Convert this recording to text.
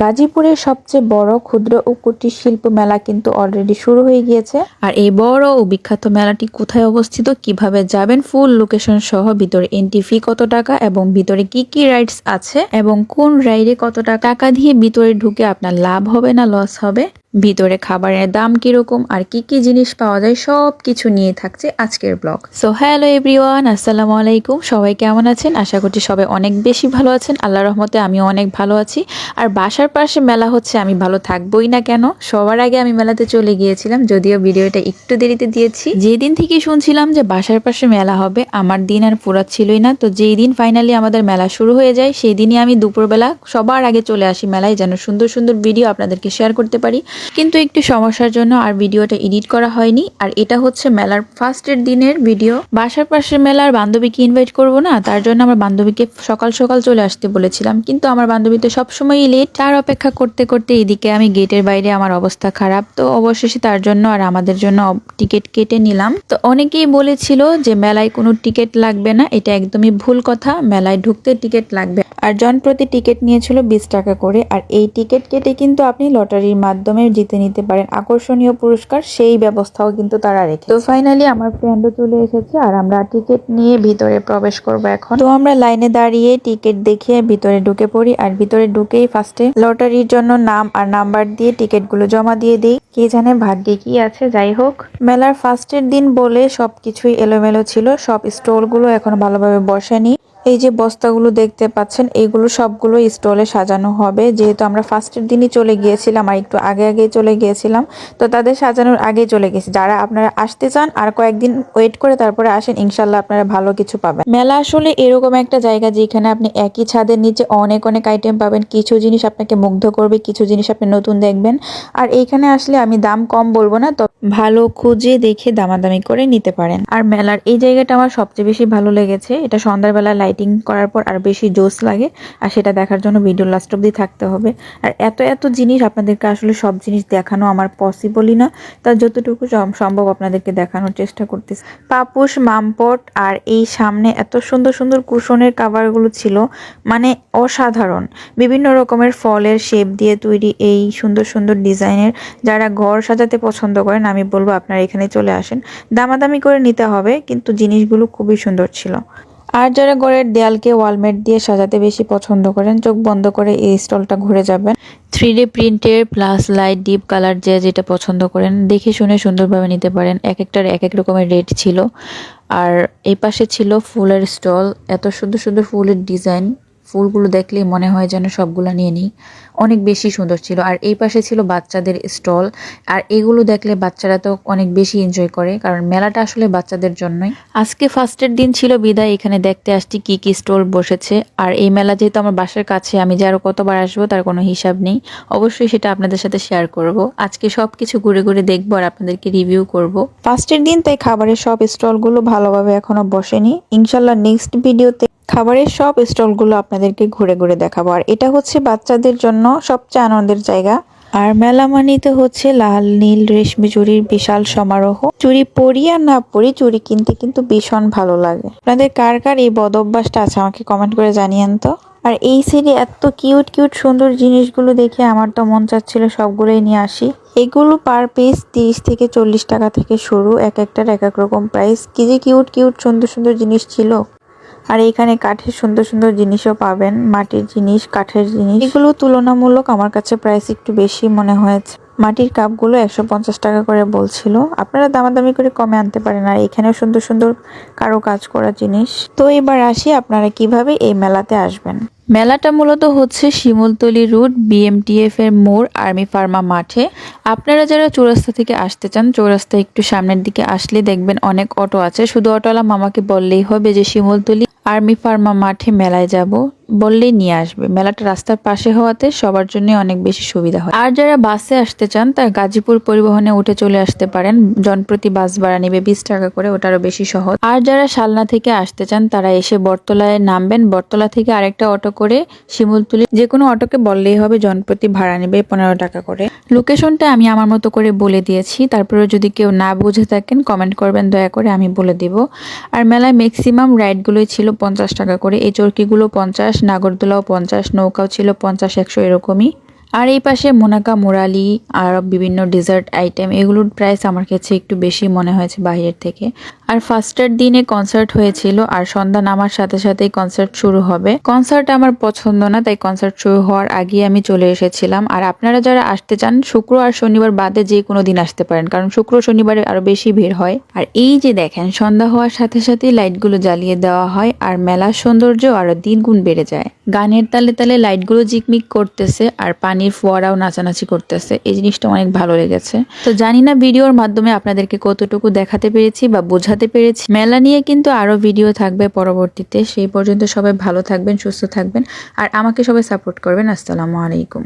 গাজীপুরের সবচেয়ে বড় ক্ষুদ্র ও কুটির শিল্প মেলা কিন্তু অলরেডি শুরু হয়ে গিয়েছে। আর এই বড় ও বিখ্যাত মেলাটি কোথায় অবস্থিত, কীভাবে যাবেন, ফুল লোকেশন সহ ভিতরে এন্ট্রি ফি কত টাকা এবং ভিতরে কি কি রাইডস আছে এবং কোন রাইডে কত টাকা টাকা দিয়ে ভিতরে ঢুকে আপনার লাভ হবে না লস হবে? ভিতরে খাবারের দাম কীরকম, আর কি কি জিনিস পাওয়া যায় সব কিছু নিয়ে থাকছে আজকের ব্লগ। সো হ্যালো এভরিওয়ান আসসালামু আলাইকুম। সবাই কেমন আছেন? আশা করছি সবাই অনেক বেশি ভালো আছেন। আল্লাহ রহমতে আমিও অনেক ভালো আছি। আর বাসার পাশে মেলা হচ্ছে, আমি ভালো থাকবোই না কেন? সবার আগে আমি মেলাতে চলে গিয়েছিলাম, যদিও ভিডিওটা একটু দেরিতে দিয়েছি। যেদিন থেকে শুনছিলাম যে বাসার পাশে মেলা হবে, আমার দিন আর ফুরাচ্ছিলই না। তো যেই দিন ফাইনালি আমাদের মেলা শুরু হয়ে যায়, সেই দিনই আমি দুপুরবেলা সবার আগে চলে আসি মেলায়, যেন সুন্দর সুন্দর ভিডিও আপনাদেরকে শেয়ার করতে পারি। কিন্তু একটু সমস্যার জন্য আর ভিডিওটা এডিট করা হয়নি। আর এটা হচ্ছে মেলার ফার্স্টের দিনের ভিডিও। বাসার পাশের মেলার বান্ধবীকে ইনভাইট করব না, তার জন্য আমার বান্ধবীকে সকাল সকাল চলে আসতে বলেছিলাম। কিন্তু আমার বান্ধবী তো সবসময়ই লেট তার অপেক্ষা করতে করতে এদিকে আমি গেটের বাইরে আমার অবস্থা খারাপ। তো অবশেষে তার জন্য আর আমাদের জন্য টিকিট কেটে নিলাম। তো অনেকেই বলেছিল যে মেলায় কোনো টিকিট লাগবে না, এটা একদমই ভুল কথা। মেলায় ঢুকতে টিকিট লাগবে। আর জন প্রতি টিকিট নিয়েছিল বিশ টাকা করে। আর এই টিকিট কেটে কিন্তু আপনি লটারির মাধ্যমে জিতে নিতে পারেন। আকর্ষণীয় পুরস্কার, সেই ব্যবস্থাও কিন্তু তারা রেখে তো ফাইনালি আমার ফ্রেন্ডও চলে এসেছে আর আমরা টিকিট নিয়ে ভিতরে প্রবেশ করব এখন। তো আমরা লাইনে দাঁড়িয়ে টিকিট দেখিয়ে ভিতরে ঢুকে পড়ি আর ভিতরে ঢুকেই ফার্স্টে লটারির জন্য নাম আর নাম্বার দিয়ে টিকিটগুলো জমা দিয়ে দিই। কে জানে ভাগ্যে কি আছে, যাই হোক। মেলার ফার্স্টের দিন বলে সবকিছুই এলোমেলো ছিল, সব স্টলগুলো এখন ভালোভাবে বসেনি। এই যে বস্তাগুলো দেখতে পাচ্ছেন এইগুলো সবগুলো স্টলে সাজানো হবে। যেহেতু আমরা ফার্স্টের দিনই চলে গিয়েছিলাম আর একটু আগে আগে চলে গিয়েছিলাম, তো তাদের সাজানোর আগে চলে গেছি। যারা আপনারা আসতে চান আর কয়েকদিন ওয়েট করে তারপরে আসেন, ইনশাল্লাহ আপনারা ভালো কিছু পাবেন। মেলা আসলে এরকম একটা জায়গা যেখানে আপনি একই ছাদের নিচে অনেক অনেক আইটেম পাবেন। কিছু জিনিস আপনাকে মুগ্ধ করবে, কিছু জিনিস আপনি নতুন দেখবেন। আর এইখানে আসলে আমি দাম কম বলব না, তো ভালো খুঁজে দেখে দামাদামি করে নিতে পারেন। আর মেলার এই জায়গাটা আমার সবচেয়ে বেশি ভালো লেগেছে। এটা সন্ধ্যাবেলা লাইটিং করার পর আর বেশি জোস লাগে, আর সেটা দেখার জন্য ভিডিও লাস্ট অব্দি থাকতে হবে। আর এত এত জিনিস আপনাদেরকে আসলে সব জিনিস দেখানো আমার পসিবলই না, তা যতটুকু সম্ভব আপনাদেরকে দেখানোর চেষ্টা করতেছি। পাপুস, মামপট আর এই সামনে এত সুন্দর সুন্দর কুশনের কাভারগুলো ছিল মানে অসাধারণ। বিভিন্ন রকমের ফলের শেপ দিয়ে তৈরি এই সুন্দর সুন্দর ডিজাইনের যারা ঘর সাজাতে পছন্দ করেন, আমি বলব আপনারা এখানে চলে আসেন। দামাদামি করে নিতে হবে, কিন্তু জিনিসগুলো খুবই সুন্দর ছিল। আর যারা ঘরের দেয়ালকে ওয়ালমেট দিয়ে সাজাতে বেশি পছন্দ করেন, চোখ বন্ধ করে এই স্টলটা ঘুরে যাবেন। থ্রি ডি প্রিন্টের প্লাস লাইট ডিপ কালার যে যেটা পছন্দ করেন, দেখে শুনে সুন্দরভাবে নিতে পারেন। এক একটার এক এক রকমের রেট ছিল। আর এই পাশে ছিল ফুলের স্টল। এত সুন্দর সুন্দর ফুলের ডিজাইন। ফুলগুলো দেখলেই মনে হয় যেন সবগুলো নিয়ে নিই। অনেক বেশি সুন্দর ছিল। আর এই পাশে ছিল বাচ্চাদের স্টল। আর এগুলো দেখলে বাচ্চারা তো অনেক বেশি এনজয় করে কারণ মেলাটা আসলে বাচ্চাদের জন্যই। আজকে ফার্স্টের দিন ছিল বিদায় এখানে দেখতে আসছি কি কি স্টল বসেছে। আর এই মেলা যেহেতু আমার বাসার কাছে আমি যে আরও কতবার আসব তার কোনো হিসাব নেই। অবশ্যই সেটা আপনাদের সাথে শেয়ার করব। আজকে সব কিছু ঘুরে ঘুরে দেখব আর আপনাদেরকে রিভিউ করব। ফার্স্টের দিন তাই খাবারের সব স্টলগুলো ভালোভাবে এখনও বসেনি। ইনশাল্লাহ নেক্সট ভিডিওতে খাবারের সব স্টলগুলো আপনাদেরকে ঘুরে ঘুরে দেখাবো। আর এটা হচ্ছে বাচ্চাদের জন্য সবচেয়ে আনন্দের জায়গা। আর মেলা মানিতে হচ্ছে লাল, নীল, রেশমি চুরির বিশাল সমারোহ। চুরি পরি আর না পরি, চুরি কিনতে কিন্তু ভীষণ ভালো লাগে। আপনাদের কার কার এই বদ অভ্যাসটা আছে আমাকে কমেন্ট করে জানিয়েন তো। আর এই সিডি এত কিউট কিউট সুন্দর জিনিসগুলো দেখে আমার তো মন চাচ্ছিল সবগুলোই নিয়ে আসি। এগুলো পার পিস তিরিশ থেকে চল্লিশ টাকা থেকে শুরু, এক একটার এক এক রকম প্রাইস কি যে কিউট কিউট সুন্দর সুন্দর জিনিস ছিল। আর এখানে কাঠের সুন্দর সুন্দর জিনিসও পাবেন, মাটির জিনিস, কাঠের জিনিস। এগুলো তুলনামূলক আমার কাছে প্রাইস একটু বেশি মনে হয়েছে। মাটির কাপগুলো একশো পঞ্চাশ টাকা করে বলছিল। আপনারা দামাদামি করে কমে আনতে পারেন আর এখানেও সুন্দর সুন্দর কারও কাজ করা জিনিস। তো এবার আসি আপনারা কীভাবে এই মেলাতে আসবেন। মেলাটা মূলত হচ্ছে শিমুলতলি রুট বিএমটিএফ এর মোড়, আর্মি ফার্মা মাঠে। আপনারা যারা চৌরাস্তা থেকে আসতে চান, চৌরাস্তা একটু সামনের দিকে আসলে দেখবেন অনেক অটো আছে। শুধু অটোওয়ালা মামাকে বললেই হবে যে শিমুলতলি আর্মি ফার্মা মাঠে মেলায় যাব, বললেই নিয়ে আসবে। মেলাটা রাস্তার পাশে হওয়াতে সবার জন্য অনেক বেশি সুবিধা হয়। আর যারা বাসে আসতে চান, তার গাজীপুর পরিবহনে উঠে চলে আসতে পারেন। জনপ্রতি বাস ভাড়া নেবে বিশ টাকা করে ওটারও বেশি সহজ। আর যারা শালনা থেকে আসতে চান, তারা এসে বটতলায় নামবেন। বটতলা থেকে আরেকটা অটো করে শিমুলতুলি, যে কোনো অটোকে বললেই হবে, জনপ্রতি ভাড়া নেবে পনেরো টাকা করে। লোকেশনটা আমি আমার মতো করে বলে দিয়েছি। তারপরে যদি কেউ না বুঝে থাকেন, কমেন্ট করবেন, দয়া করে আমি বলে দিব। আর মেলায় ম্যাক্সিমাম রাইডগুলোই ছিল পঞ্চাশ টাকা করে। এই চরকিগুলো পঞ্চাশ নাগরদোলাও পঞ্চাশ নৌকাও ছিল পঞ্চাশ একশো এরকমই। আর এই পাশে মোনাকা মোরালি আর বিভিন্ন ডেজার্ট আইটেম, এগুলোর প্রাইস আমার কাছে একটু বেশি মনে হয়েছে বাইরের থেকে। আর ফার্স্টের দিনে কনসার্ট হয়েছিল আর সন্ধ্যা নামার সাথে সাথেই কনসার্ট শুরু হবে। কনসার্ট আমার পছন্দ না, তাই কনসার্ট শুরু হওয়ার আগে আমি চলে এসেছিলাম। আর আপনারা যারা আসতে চান, শুক্র আর শনিবার বাদে যে কোনো দিন আসতে পারেন, কারণ শুক্র শনিবারে আরও বেশি ভিড় হয়। আর এই যে দেখেন, সন্ধ্যা হওয়ার সাথে সাথেই লাইটগুলো জ্বালিয়ে দেওয়া হয় আর মেলার সৌন্দর্য আরও দিন গুণ বেড়ে যায়। গানের তালে তালে লাইটগুলো জিকমিক করতেছে আর পানির ফোয়ারাও নাচানাচি করতেছে। এই জিনিসটা অনেক ভালো লেগেছে। তো জানি না ভিডিওর মাধ্যমে আপনাদেরকে কতটুকু দেখাতে পেরেছি বা বোঝাতে পেরেছি। মেলা নিয়ে কিন্তু আরও ভিডিও থাকবে পরবর্তীতে। সেই পর্যন্ত সবাই ভালো থাকবেন, সুস্থ থাকবেন। আর আমাকে সবাই সাপোর্ট করবেন। আসসালামু আলাইকুম।